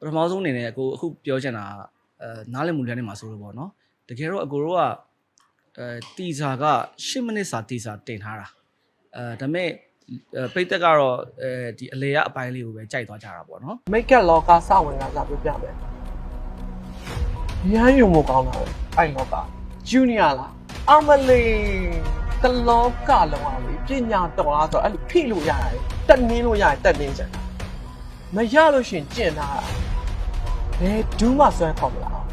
ပထမဆုံးအနေနဲ့အကိုအခုပြောချင်တာကအဲနားလည်မှုလမ်းနေမှာဆိုလို့ပေါ့နော်တကယ်တော့အကိုတို့ကအဲတီဇာက10မိနစ်စာတီဇာတင်ထားတာအဲဒါပေမဲ့အဲပိတ်သက်ကတော့အဲဒီအလေရအပိုင်းလေးကိုပဲကြိုက်သွားကြတာပေါ့နော်မိတ်ကပ်လောကစဝင်လာကြပြပြမယ်ရမ်းယုံမကောင်းတာပဲအဲ့လောကဂျူနီယာလားအမလီတလောကလုံးအောင်လေပညာတော်လားဆိုတော့အဲ့လိုဖိလို့ရတယ်တက်နင်းလို့ရတယ်တက်နင်းချင်မရလို့ရှရင်ကျင့်တာ ဘယ်ဒူးမှဆွဲခေါ်မလား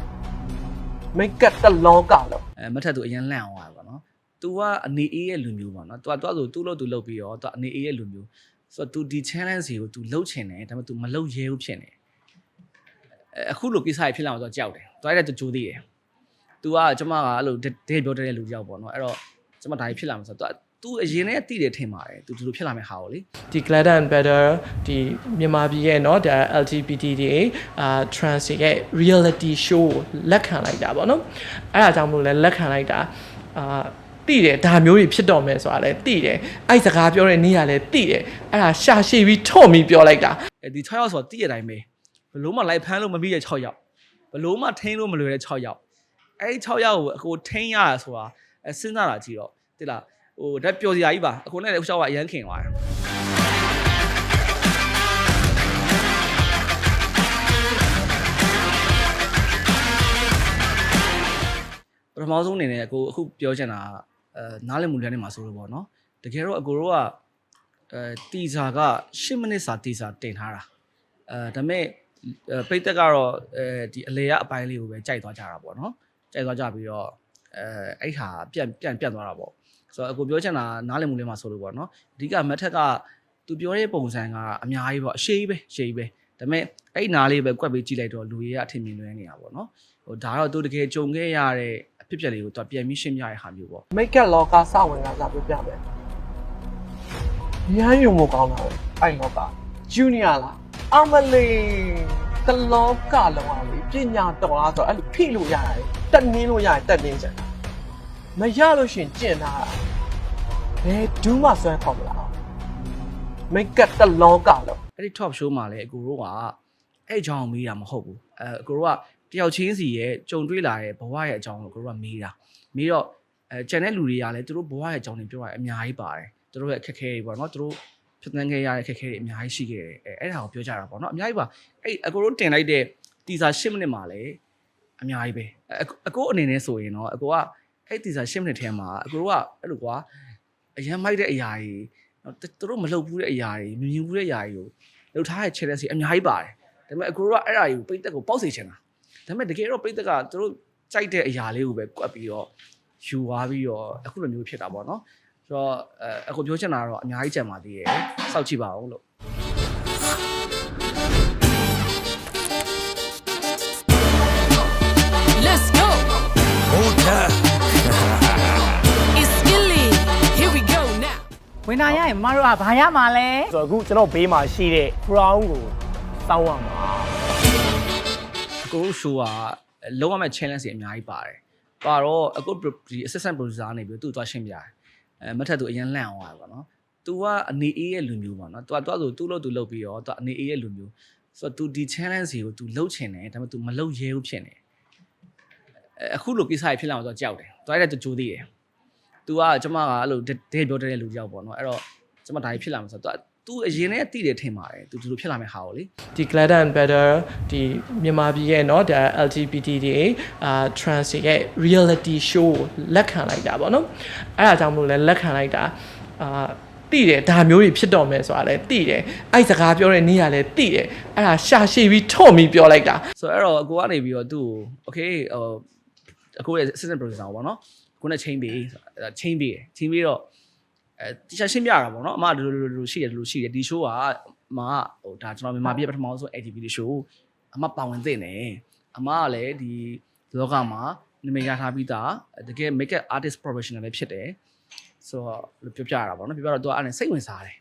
မိတ်ကပ်တလောကလုံး အဲမထက်သူအရင်လန့်အောင်ပါပေါ့နော်။ तू ကအနေအေးရဲ့လူမျိုးပေါ့နော်။ तू က तू ဆို तू လို့ तू လုပ်ပြီးတော့ तू အနေအေးရဲ့လူမျိုးဆိုတော့ तू ဒီ challenge တွေကို तू လုပ်ချင်တယ်ဒါပေမဲ့ तू မလုပ်ရဲဘူးဖြစ်နေတယ်။အဲအခုလိုကိစ္စတွေဖြစ်လာတော့ तू ကြောက်တယ်။ तू အဲ့ဒါ तू ကြိုးသေးတယ်။ तू ကကျမကအဲ့လိုဒဲပြောတဲ့လူကြောက်ပေါ့နော်။အဲ့တော့ကျမဒါကြီးဖြစ်လာမှာဆိုတော့ तू तू အရင်နဲ့တည်တယ်ထင်ပါတယ်။ तू ဒီလိုဖြစ်လာမယ့်ဟာကိုလေ ဒီ Glad and Better ဒီမြန်မာပြည်ရဲ့เนาะဒါ LGBT တွေအာ trans တွေရဲ့ reality show ကိုလက်ခံလိုက်တာပေါ့နော်အဲ့ဒါကြောင့်မလို့လဲလက်ခံလိုက်တာအာတိတယ်ဒါမျိုးတွေဖြစ်တော့မယ်ဆိုတာလဲတိတယ်အဲ့စကားပြောတဲ့နေ့ကလည်းတိတယ်အဲ့ဒါရှာရှိပြီးထွတ်ပြီးပြောလိုက်တာ ။အဲဒီ6ယောက်ဆိုတော့တည်ရတိုင်းပဲ။ဘလို့မှလိုက်ဖမ်းလို့မပြီးတဲ့6ယောက်။ဘလို့မှထိန်းလို့မလွယ်တဲ့6ယောက်။အဲဒီ6ယောက်ကိုအခုထိန်းရတာဆိုတာအဲစဉ်းစားတာကြည့်တော့တိလား ဟိုဒါပျော်စရာကြီးပါအခုနဲ့လည်း6ယောက်ကအရန်ခင်သွားတယ်။ပထမဆုံးအနေနဲ့အကိုအခုပြောချင်တာကအဲနားလည်မှုလမ်းနေမှာဆိုလို့ပေါ့နော်တကယ်တော့အကိုတို့ကအဲတီဇာက10မိနစ်စာတီဇာတင်ထားတာအဲဒါပေမဲ့အဲပိတ်သက်ကတော့အဲဒီအလေရအပိုင်းလေးကိုပဲကြိုက်သွားကြတာပေါ့နော်ကြိုက်သွားကြပြီးတော့အဲအဲ့ဟာပြန့်ပြန့်ပြန့်သွားတာပေါ့ ဆိုတော့အကိုပြောချင်တာနားလည်မှုလမ်းမှာဆိုလို့ပေါ့နော်အဓိကမက်ထက်ကသူပြောတဲ့ပုံစံကအများကြီးပေါ့အရှိကြီးပဲအရှိကြီးပဲဒါပေမဲ့အဲ့နားလေးပဲကွက်ပြီးကြည့်လိုက်တော့လူတွေကအထင်မြင်လွဲနေတာပေါ့နော်ဟိုဒါတော့သူတကယ်ကြုံခဲ့ရတဲ့အဖြစ်အပျက်လေးကိုသူပြန်ပြီးရှင်းပြရတဲ့ဟာမျိုးပေါ့မိတ်ကပ်လောကစဝင်လာကြပြပြမယ်ရမ်းယုံမကောင်းတာပဲအဲ့လောကဂျူနီယာလားအမလီတလောကလုံးအောင်လေပညာတော်လားဆိုတော့အဲ့လိုဖိလို့ရတယ်တက်နင်းလို့ရတယ်တက်နင်းချင် မရလို့ရှရင်ကျင့်တာဘယ်ဒူးမှဆွဲခေါ်မလားမိတ်ကပ်တလောကလုံးအဲ့ဒီ top show မှာလည်းအကိုတို့ကအဲ့အကြောင်းကိုမေးတာမဟုတ်ဘူးအဲအကိုတို့ကတယောက်ချင်းစီရဲ့ကြုံတွေ့လာတဲ့ဘဝရဲ့အကြောင်းကိုအကိုတို့ကမေးတာမေးတော့အဲကျန်တဲ့လူတွေကလည်းသူတို့ဘဝရဲ့အကြောင်းတွေပြောတာအများကြီးပါတယ်သူတို့ရဲ့အခက်အခဲတွေပေါ့နော်သူတို့ဖြစ်သန်းခဲ့ရတဲ့အခက်အခဲတွေအများကြီးရှိခဲ့တယ်အဲအဲ့ဒါကိုပြောကြတာပေါ့နော်အများကြီးပါအဲ့အကိုတို့တင်လိုက်တဲ့တီစာ10မိနစ်မှာလည်းအများကြီးပဲအကိုအကိုအနေနဲ့ဆိုရင်တော့အကိုက အဲ့တီစာ10မိနစ်ထဲမှာအကိုတို့ကအဲ့လိုကွာအရန်မိုက်တဲ့အရာတွေနော်သူတို့မလုပ်ဘူးတဲ့အရာတွေမမြင်ဘူးတဲ့အရာတွေကိုလောက်ထားတဲ့ challenge တွေအများကြီးပါတယ်ဒါပေမဲ့အကူတို့ကအဲ့အရာကြီးကိုပိတ်သက်ကိုပေါက်စေချင်တာဒါပေမဲ့တကယ်တော့ပိတ်သက်ကသူတို့ကြိုက်တဲ့အရာလေးကိုပဲကွက်ပြီးတော့ယူသွားပြီးတော့အခုလိုမျိုးဖြစ်တာပေါ့နော်ဆိုတော့အဲအခုပြောချင်တာကတော့အများကြီးကြံပါသေးတယ်စောက်ကြည့်ပါဦးလို့ Let's go. It's ဝင်လာရရင်မမတို့ကဘာရမှာလဲ ဆိုတော့အခုကျွန်တော်ဘေးမှာရှိတဲ့ crown ကိုစောင်းရမှာ အကူတို့ show ကလုံးဝမဲ့ challenge တွေအများကြီးပါတယ်ပါတော့အခုဒီ assistant producer နေပြီးသူ့သွားရှင်းပြတယ်အဲမထက်သူအရင်လန့်အောင်ပါပေါ့နော် तू ကအနေအေးရဲ့လူမျိုးပေါ့နော် तू က तू ဆို तू လို့ तू လုပ်ပြီးတော့ तू အနေအေးရဲ့လူမျိုးဆိုတော့ तू ဒီ challenge တွေကို तू လုပ်ချင်တယ်ဒါပေမဲ့ तू မလုပ်ရဲဘူးဖြစ်နေတယ်အဲအခုလိုကိစ္စတွေဖြစ်လာမှာ तू ကြောက်တယ် तू အဲ့ဒါ तू ကြိုးသေးတယ် तू ကကျမကအဲ့လိုဒဲပြောတဲ့လူကြောက်ပေါ့နော်အဲ့တော့ကျမဒါကြီးဖြစ်လာမှာဆိုတော့ तू အရင်နဲ့တည်တယ်ထင်ပါတယ် तू ဒီလိုဖြစ်လာမယ့်ဟာကိုလေ ဒီ Glad and Better ဒီမြန်မာပြည်ရဲ့เนาะဒါ LGBT တွေအာ trans တွေရဲ့ reality show ကိုလက်ခံလိုက်တာပေါ့နော်အဲ့ဒါကြောင့်မလို့လဲလက်ခံလိုက်တာအာတိတယ်ဒါမျိုးတွေဖြစ်တော့မယ်ဆိုတာလဲတိတယ်အဲ့စကားပြောတဲ့နေ့ကလည်းတိတယ်အဲ့ဒါရှာရှိပြီးထွတ်ပြီးပြောလိုက်တာ ဆိုတော့အဲ့တော့အကိုကနေပြီးတော့သူ့ကို okay ဟိုအကိုရဲ့ assistant producer ပေါ့နော် ကိုနဲ့ chain ပေးချင်းပေးတယ် chain ပေးတော့အဲတခြားရှင်းပြတာပေါ့နော်အမဒီလိုလိုလိုရှိတယ်ဒီလိုရှိတယ်ဒီ show ကအမဟိုဒါကျွန်တော်မြန်မာပြည်ပထမဆုံး ATV လေး show အမပါဝင်သိနေအမကလည်းဒီလောကမှာနာမည်ရထားပြီးသားတကယ် makeup artist professional လည်းဖြစ်တယ်ဆိုတော့ပြောပြရတာပေါ့နော်ပြောပြတော့သူကအဲ့ဒါစိတ်ဝင်စားတယ်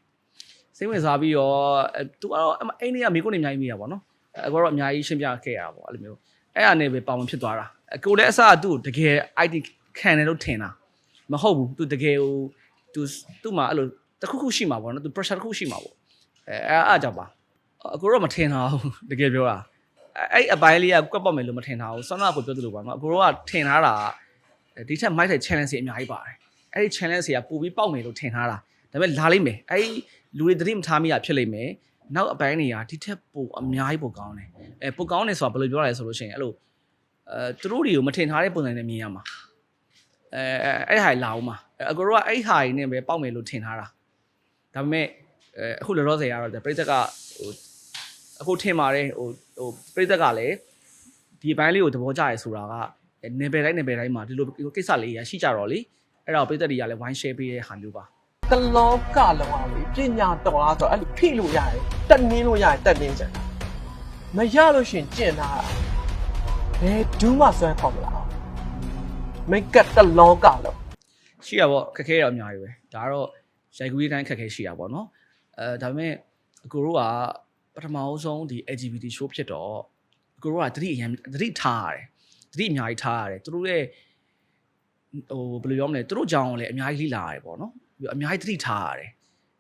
စိတ်ဝင်စားပြီးတော့အဲသူကတော့အဲ့နေကမိကုန်းနေအများကြီးမိတာပေါ့နော်အကောတော့အများကြီးရှင်းပြခဲ့ရပါပေါ့အဲ့လိုမျိုးအဲ့အနေပဲပါဝင်ဖြစ်သွားတာအကိုလည်းအစကသူ့ကိုတကယ် ID ခံတယ်လို့ထင်တာမဟုတ်ဘူးသူတကယ်ဟိုသူသူ့မှာအဲ့လိုတစ်ခုခုရှိမှာပေါ့နော်သူ pressure တစ်ခုရှိမှာပေါ့အဲအဲ့အားကြောင့်ပါအကိုတော့မထင်တာဘူးတကယ်ပြောတာအဲ့အပိုင်းလေးကကွက်ပတ်မယ်လို့မထင်တာဘူးဆောင်းနာကိုပြောသလိုပါနော်အကိုတို့ကထင်ထားတာဒီထက်မိုက်တဲ့ challenge တွေအများကြီးပါတယ်အဲ့ဒီ challenge တွေကပို့ပြီးပေါက်မယ်လို့ထင်ထားတာဒါပေမဲ့လာလိမ့်မယ်အဲ့ဒီလူတွေသတိမထားမိတာဖြစ်လိမ့်မယ်နောက်အပိုင်းတွေကဒီထက်ပိုအများကြီးပိုကောင်းတယ်အဲပိုကောင်းတယ်ဆိုတာဘယ်လိုပြောရလဲဆိုလို့ရှိရင်အဲ့လိုအဲသူတို့တွေကိုမထင်ထားတဲ့ပုံစံနဲ့မြင်ရမှာ အဲအဲ့ဟာလာအောင်မှာအကိုတို့ကအဲ့ဟာတွေနဲ့ပဲပေါက်မယ်လို့ထင်ထားတာဒါပေမဲ့အဲအခုလောလောဆယ်ကတော့ပြိသက်ကဟိုအခုထင်ပါတယ်ဟိုဟိုပြိသက်ကလည်းဒီဘိုင်းလေးကိုသဘောကျရဲဆိုတာကနေပယ်တိုင်းနေပယ်တိုင်းမှာဒီလိုကိစ္စလေးရရှိကြတော့လေအဲ့တော့ပြိသက်တွေကလည်း wine share ပေးတဲ့ဟာမျိုးပါတလောကလုံးအောင်လေပညာတော်လားဆိုတော့အဲ့လိုဖိလို့ရတယ်တက်နင်းလို့ရတယ်တက်နင်းချင်တာမရလို့ရှရင်ကျင့်တာဘယ်ဒူးမှဆွဲခေါ်မလား မိတ်ကတ်တလောကလုံးရှိရပေါ့ခက်ခဲတော့အများကြီးပဲဒါကတော့ရိုက်ကူးရေးတိုင်းခက်ခဲရှိရပါတော့အဲဒါပေမဲ့အကိုတို့ကပထမအဆုံးဒီ LGBT show ဖြစ်တော့အကိုတို့ကတတိအရင်တတိထားရတယ်တတိအများကြီးထားရတယ်သူတို့ရဲ့ဟိုဘယ်လိုပြောမလဲသူတို့ကြောင်းကိုလည်းအများကြီးလိလာရတယ်ပေါ့နော်ပြီးတော့အများကြီးတတိထားရတယ်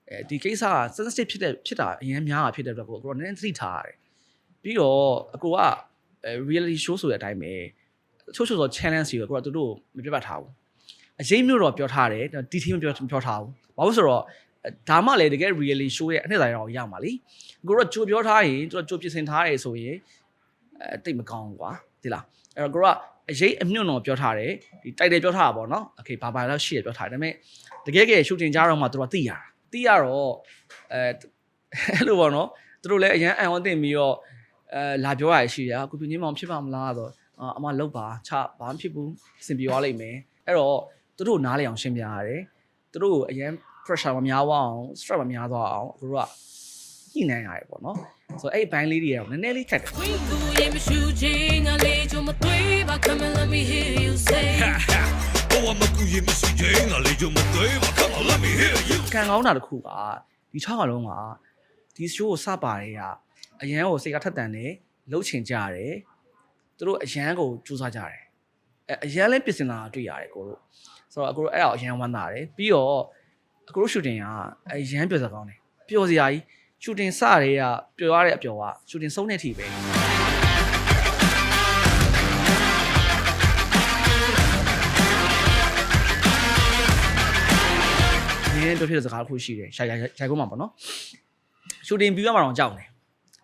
အဲဒီကိစ္စက sensitive ဖြစ်တဲ့ဖြစ်တာအရင်များတာဖြစ်တဲ့အတွက်ကိုအကိုကနည်းနည်းတတိထားရတယ်ပြီးတော့အကိုကအဲ reality show ဆိုတဲ့အတိုင်းပဲ ချို့ချို့သော challenge တွေကိုကိုကသူတို့မပြတ်ပတ်ထားဘူး အရေးမျိုးတော့ပြောထားတယ်တီထီမပြောပြောထားဘူးဘာလို့ဆိုတော့ဒါမှလည်းတကယ် really show ရဲ့အနှစ်သာရအောင်ရမှာလीကိုတော့ကြိုပြောထားရင်သူကကြိုပြင်ဆင်ထားတယ်ဆိုရင်အဲတိတ်မကောင်းဘူးကွာဒီလားအဲ့တော့ကိုကအရေးအမြင့်တော့ပြောထားတယ်ဒီတိုက်တယ်ပြောထားတာပေါ့နော်โอเคဘာဘာတော့ရှိရပြောထားတယ်ဒါပေမဲ့တကယ်ကယ် shooting ကြတော့မှသူကသိရတာသိရတော့အဲအဲ့လိုပေါ့နော်သူတို့လည်းအရန်အံ့ဩတင်ပြီးတော့အဲလာပြောရရှိရကိုပြင်းချင်းမောင်ဖြစ်ပါမလားဆိုတော့ အမလောက်ပါချဘာမှဖြစ်ဘူးအဆင်ပြေသွားလိမ့်မယ်အဲ့တော့သူတို့နားလည်အောင်ရှင်းပြရတယ်သူတို့ကိုအရင် pressure မများသွားအောင် stress မများသွားအောင်သူတို့ကညှိနှိုင်းရတယ်ပေါ့နော်ဆိုတော့အဲ့ဒီဘိုင်းလေးတွေကတော့နည်းနည်းလေးခက်တယ် We do it, me shooting, I lay to my three, but come and let me hear you say. Oh, I'm a good you miss you, I lead you my day, but come on, let me hear you. ကံကောင်းတာတစ်ခုကဒီ6ကလုံးကဒီ show ကိုစပါရဲကအရန်ကိုစိတ်ကထက်တန်တယ်လှုပ်ချင်ကြတယ် သူတို့အရန်ကိုစူးစမ်းကြတယ်အဲအရန်လည်းပြင်ဆင်လာတာတွေ့ရတယ်ကိုတို့ဆိုတော့အကိုတို့အဲ့ဒါကိုအရန်ဝမ်းသာတယ်ပြီးတော့အကိုတို့ shooting ကအရန်ပျော်စရာကောင်းတယ်ပျော်စရာကြီး shooting စရဲကပျော်ရတဲ့အပျော်က shooting ဆုံးတဲ့အထိပဲနည်းနည်းပြောဖြစ်တဲ့စကားတစ်ခုရှိတယ်ရှာရှာရှာကုန်းမှာပေါ့နော် shooting ပြီးရမှာတော့ကြောက်တယ်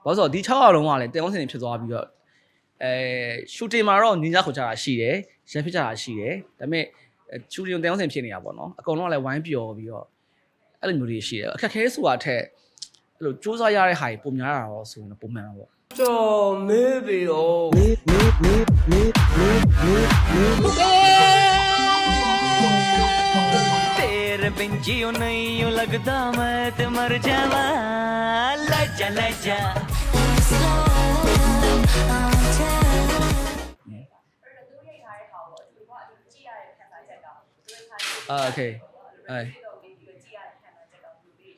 ဘာလို့ဆိုတော့ဒီ6ရောက်လုံးကလည်းတဲအောင်စင်ဖြစ်သွားပြီးတော့ အဲ shooting မှာတော့နင်းကြခုကြတာရှိတယ်ရန်ဖြစ်ကြတာရှိတယ်ဒါပေမဲ့ shooting တဲအောင်စင်ဖြစ်နေတာပေါ့နော်အကုန်လုံးကလည်းဝိုင်းပျော်ပြီးတော့အဲ့လိုမျိုးတွေရှိတယ်အခက်ခဲဆိုတာထက်အဲ့လိုစူးစမ်းရတဲ့ဟာကြီးပုံများတာတော့ဆိုရင်တော့ပုံမှန်တော့ပေါ့ တော်မေးပြီ哦 तेरे बिन जियो नहीं यूं लगता मैं तो मर जावा लजा लजा အာโอเคအဲ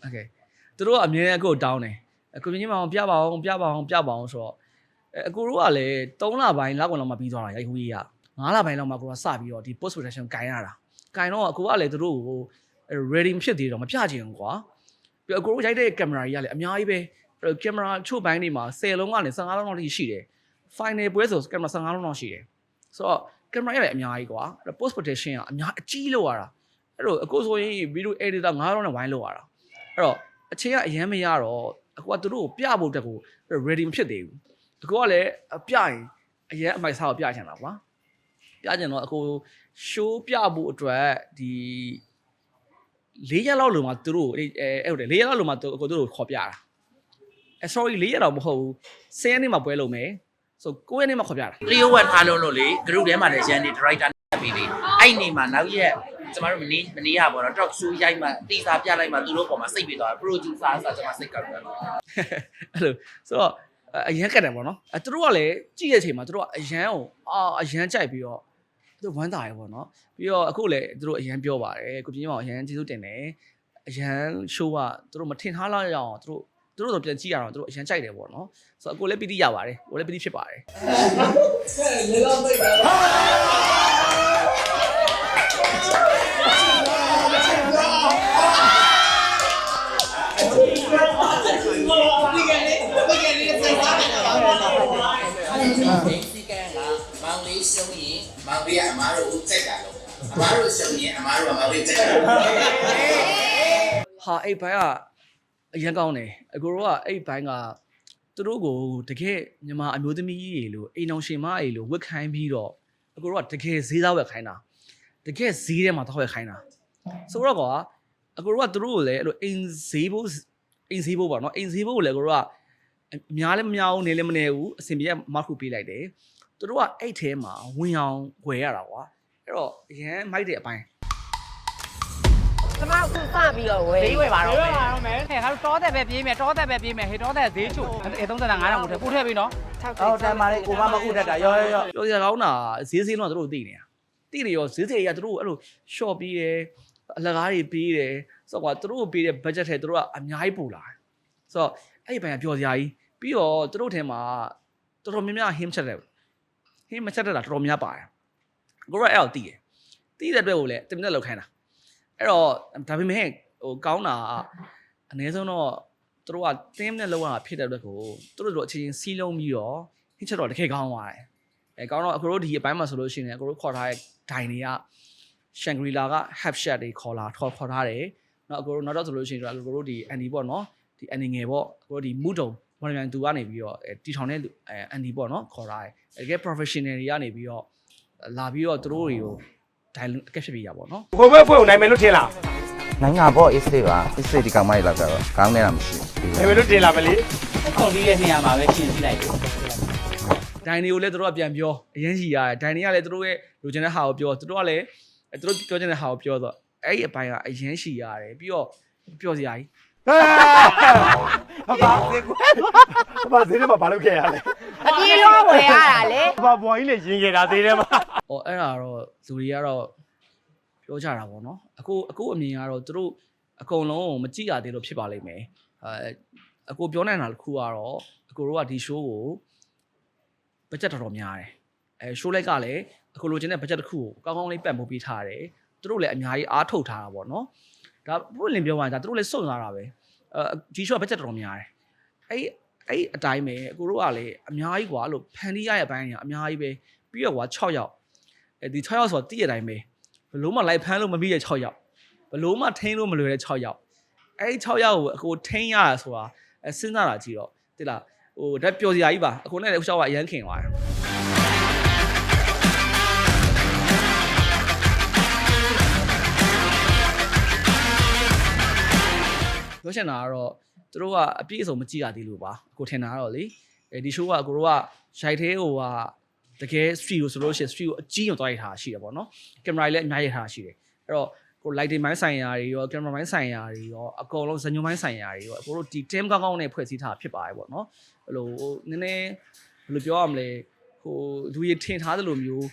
โอเคသူတို့ကအမြဲတမ်းအခုတောင်းတယ်အခုမြင်မအောင်ပြပါအောင်ပြပါအောင်ပြပါအောင်ဆိုတော့အဲအကိုတို့ကလည်း3လပိုင်းလောက်ကုန်လောက်မှပြီးသွားတာရိုက်ဟူကြီးက9လပိုင်းလောက်မှကိုကစပြီးတော့ဒီ post production ဂိုင်းရတာဂိုင်းတော့အကိုကလည်းသူတို့ကို ready မဖြစ်သေးတော့မပြချင်ဘူးကွာပြီးအကိုတို့ရိုက်တဲ့ကင်မရာကြီးကလည်းအများကြီးပဲအဲ့ကင်မရာချို့ပိုင်းတွေမှာ10လုံးကနေ15လုံးလောက်ထိရှိတယ် final ပွဲဆိုကင်မရာ15လုံးလောက်ရှိတယ်ဆိုတော့ကင်မရာရလည်းအများကြီးကွာအဲ့ post production ကအများအကြီးလောက်ရတာ အဲ့တော့အကိုဆိုရင် video editor 9လုံးနဲ့ဝိုင်းလောက်ရတာအဲ့တော့အချင်းကအရန်မရတော့အကိုကသူတို့ကိုပြဖို့တက်ကို ready မဖြစ်သေးဘူးအကိုကလည်းပြရင်အရန်အမိုက်စားကိုပြချင်တာကွာပြချင်တော့အကို show ပြဖို့အတွက်ဒီ၄ရက်လောက်လုံမှာသူတို့အဲအဲဟုတ်တယ်၄ရက်လောက်လုံမှာသူအကိုသူတို့ခေါ်ပြတာအဲ sorry ၄ရက်တော့မဟုတ်ဘူး10ရက်နေ့မှာပွဲလုပ်မယ်ဆို9ရက်နေ့မှာခေါ်ပြတာလီယိုဝက်ထားလို့လို့လေ group ထဲမှာလည်းရန်နေ director နဲ့ပြီးလေအဲ့နေမှာနောက်ရက် ကျမတို့မနေမနေရပါတော့ talk show ရိုက်မှတီစာပြလိုက်မှသူတို့ပေါ်မှာစိတ်ပြီးသွား producer ဆိုကျမစိတ်ကောက်တယ်အဲ့လိုဆိုတော့အရန်ကတ်တယ်ပေါ့နော်အဲသူတို့ကလည်းကြည့်တဲ့အချိန်မှာသူတို့ကအရန်ကိုအာအရန်ကြိုက်ပြီးတော့သူဝမ်းသာရယ်ပေါ့နော်ပြီးတော့အခုလည်းသူတို့အရန်ပြောပါတယ်ကိုပြင်းမောင်အရန်ကျေးဇူးတင်တယ်အရန် show ကသူတို့မထင်ထားလောက်ရအောင်သူတို့သူတို့တော့ပြန်ကြည့်ရအောင်သူတို့အရန်ကြိုက်တယ်ပေါ့နော်ဆိုတော့အကိုလည်းပီတိရပါတယ်ကိုလည်းပီတိဖြစ်ပါတယ် ဟမင်းစီကန်ကမောင်လေးရှုံးရင်မောင်လေးကအမားတို့ကိုကြိုက်တာလို့အမားတို့ရှုံးရင်အမားတို့ကမောင်လေးကြိုက်တာလို့ဟာအဲ့ဘိုင်းကအရင်ကောင်းတယ်အကိုတို့ကအဲ့ဘိုင်းကသူတို့ကိုတကယ်မြန်မာအမျိုးသမီးကြီးတွေလို့အိမ်အောင်ရှင်မအေးလို့ဝက်ခိုင်းပြီးတော့အကိုတို့ကတကယ်ဈေးသားဝက်ခိုင်းတာတကယ်ဈေးထဲမှာတော့ဝက်ခိုင်းတာဆိုတော့ကွာအကိုတို့ကသူတို့ကိုလည်းအဲ့လိုအိမ်ဈေးဖို့အိမ်ဈေးဖို့ပေါ့နော်အိမ်ဈေးဖို့ကိုလည်းအကိုတို့က အများလည်းမများဘူးနေလည်းမနေဘူးအစင်ပြေမခုပေးလိုက်တယ်သူတို့ကအဲ့ထဲမှာဝင်အောင်ွယ်ရတာကွာအဲ့တော့အရင်မိုက်တဲ့အပိုင်းကျမအခုစပြီးတော့ဝယ်ဈေးဝယ်ပါတော့မယ်ဝယ်ပါတော့မယ်ဟဲ့ငါတို့တောသက်ပဲပြေးမယ်တောသက်ပဲပြေးမယ်ဟေးတောသက်ဈေးချိုအဲ35တောင်ကိုထည့်ပို့ထည့်ပြီနော်ဟုတ်တယ်မာလေးကိုမမခုတတ်တာရောရောရောပြောစရာကောင်းတာဈေးစင်းတော့သူတို့သိနေတာသိနေရောဈေးစင်းတွေကသူတို့အဲ့လို short ပြီးတယ်အလကားတွေပြီးတယ်ဆိုတော့ကွာသူတို့ကိုပေးတဲ့ budget ထဲသူတို့ကအများကြီးပို့လာတယ်ဆိုတော့အဲ့ဒီဘက်ကပျော်စရာကြီး ပြီးတော့သူတို့ထဲမှာတော်တော်များများဟင်းချက်တယ်ဟင်းမချက်တဲ့တာတော်တော်များပါတယ်ကိုရောအဲ့တော့တည်တယ်တည်တဲ့အတွက်ကိုလည်းတင်တဲ့လောက်ခိုင်းတာအဲ့တော့ဒါပေမဲ့ဟိုကောင်းတာကအနည်းဆုံးတော့သူတို့ကတင်းနဲ့လောက်ရတာဖြစ်တဲ့အတွက်ကိုသူတို့တို့အချင်းချင်းစီးလုံးပြီးတော့ဟင်းချက်တော့တကယ်ကောင်းသွားတယ်အဲကောင်းတော့အခုတို့ဒီအပိုင်းမှာဆိုလို့ရှိရင်အခုတို့ခေါ်ထားတဲ့ဒိုင်တွေကရှန်ဂရီလာက half shot တွေခေါ်လာခေါ်ခေါ်ထားတယ်။နောက်အခုတို့နောက်တော့ဆိုလို့ရှိရင်အခုတို့ဒီအန်ဒီပေါ့နော်ဒီအန်ဒီငယ်ပေါ့အခုတို့ဒီမူတုံ ဘော်လမြိုင်သူကနေပြီးတော့တီထောင်တဲ့အဲအန်ဒီပေါ့နော်ခေါ်ထားတယ်။တကယ် professional တွေကနေပြီးတော့လာပြီးတော့သူတို့တွေကိုဒိုင်အကက်ဖြစ်ပြရပါတော့။ဟိုဘက်ဖွဲ့ကိုနိုင်မယ်လို့ထင်လားနိုင်တာပေါ့ is လေးပါ is လေးဒီကောင်မကြီးလောက်တော့ကောင်းနေတာမရှိဘူးနိုင်မယ်လို့ထင်လားမလေးခုံပြီးတဲ့နေရာမှာပဲရှင်းကြည့်လိုက်တယ်ဒိုင်တွေကိုလည်းသူတို့ကပြန်ပြောအရင်ကြီးရတယ်ဒိုင်တွေကလည်းသူတို့ရဲ့လိုချင်တဲ့ဟာကိုပြောသူတို့ကလည်းအဲသူတို့ပြောချင်တဲ့ဟာကိုပြောတော့အဲ့ဒီအပိုင်းကအရင်ရှိရတယ်ပြီးတော့ပြောစရာကြီး ဟာဘာဈေးကွယ်ဘာဈေးထဲမှာဘာလုပ်ခဲ့ရလဲအပြေးရောဝယ်ရတာလေဘာဘွားကြီးလေရင်ခဲ့တာဈေးထဲမှာ။အော်အဲ့ဒါတော့လူတွေကတော့ပြောကြတာပေါ့နော်။အခုအခုအမြင်ကတော့သူတို့အကုန်လုံးကိုမကြည့်ရသေးလို့ဖြစ်ပါလိမ့်မယ်။အဲအကိုပြောနိုင်တာတစ်ခုကတော့အကိုတို့ကဒီ show ကိုဘတ်ဂျက်တော်တော်များတယ်။အဲ show လိုက်ကလည်းအခုလိုချင်တဲ့ဘတ်ဂျက်တစ်ခုကိုကောင်းကောင်းလေးပတ်မိုးပေးထားတယ်။သူတို့လည်းအများကြီးအားထုတ်ထားတာပေါ့နော်။ ဒါပွင့်လင်းပြောမှဒါသူတို့လည်းစုံလာတာပဲ။အဲဒီ show ဘတ်ဂျက်တော်တော်များတယ်။အဲ့အဲ့အတိုင်းပဲအကိုတို့ကလည်းအများကြီးกว่าအဲ့လိုဖန်တီးရရဲ့အပိုင်းတွေကအများကြီးပဲပြီးတော့ကွာ6ယောက် အဲဒီ6ယောက်ဆိုတော့တည့်ရတိုင်းပဲဘလို့မှလိုက်ဖမ်းလို့မပြီးတဲ့6ယောက်ဘလို့မှထိန်းလို့မလွယ်တဲ့6ယောက်အဲဒီ6ယောက်ကိုအကိုထိန်းရတာဆိုတာအဲစဉ်းစားတာကြည့်တော့တိလားဟိုဓာတ်ပျော်စရာကြီးပါအကိုနဲ့လည်း6ယောက်ကအရန်ခင်သွားတယ် ပြောချင်တာကတော့သူတို့ကအပြည့်အစုံမကြည့်ရသေးလို့ပါအကိုထင်တာကတော့လေအဲဒီ show ကအကိုတို့ကရိုက်သေးဟိုကတကယ် street ကိုဆိုလို့ရှိရင် street ကိုအကြီးအောင်တွားရထားရှိတယ်ပေါ့နော်ကင်မရာလည်းအများကြီးထားရှိတယ်အဲ့တော့ကို lighting မိုင်းဆိုင်ရာတွေရောကင်မရာမိုင်းဆိုင်ရာတွေရောအကုန်လုံးဇညုံမိုင်းဆိုင်ရာတွေရောအကိုတို့ဒီ team ကောင်းကောင်းနဲ့ဖွဲ့စည်းထားဖြစ်ပါတယ်ပေါ့နော်ဘယ်လိုဟိုနည်းနည်းဘယ်လိုပြောရမလဲဟိုလူရထင်ထားသလိုမျိုး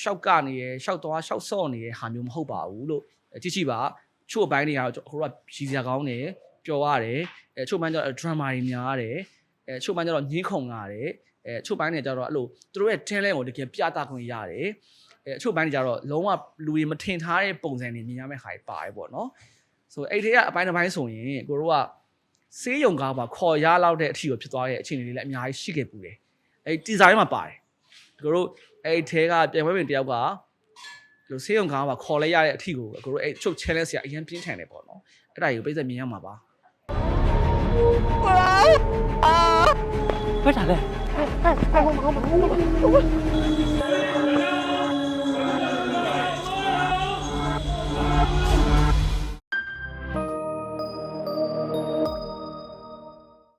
ရှောက်ကနေရရှောက်သွားရှောက်ဆော့နေရဟာမျိုးမဟုတ်ပါဘူးလို့ကြည့်ကြည့်ပါ ချို့အပိုင်းတွေကတော့ဟိုကရည်စရာကောင်းတယ်ပျော်ရတယ်အဲချို့ပိုင်းကျတော့ drama တွေများရတယ်အဲချို့ပိုင်းကျတော့ညှင်းခုန်ရတယ်အဲချို့ပိုင်းတွေကျတော့အဲ့လိုသူတို့ရဲ့ talent ကိုတကယ်ပြသခွင့်ရတယ်အဲအချို့ပိုင်းတွေကျတော့လုံးဝလူတွေမထင်ထားတဲ့ပုံစံတွေမြင်ရမယ့်ခါတွေပါတယ်ပေါ့နော်ဆိုအဲ့ဒီကအပိုင်းတစ်ပိုင်းဆိုရင်ကိုတို့ကစေးရုံကားပါခေါ်ရလောက်တဲ့အထီကိုဖြစ်သွားတဲ့အခြေအနေတွေလည်းအများကြီးရှိခဲ့ပူတယ်အဲ့ဒီဇိုင်းမှာပါတယ်ကိုတို့အဲ့ထဲကပြန်ပွဲဝင်တယောက်က လို့စေးရုံကားပါခေါ်လိုက်ရတဲ့အထီကိုကိုတို့အဲ့ချုပ် challenge ဆရာအရင်ပြင်းထန်တယ်ပေါ့နော်အဲ့ဒါကြီးကိုပြည့်စက်မြင်ရမှာပါဘယ်တာလဲ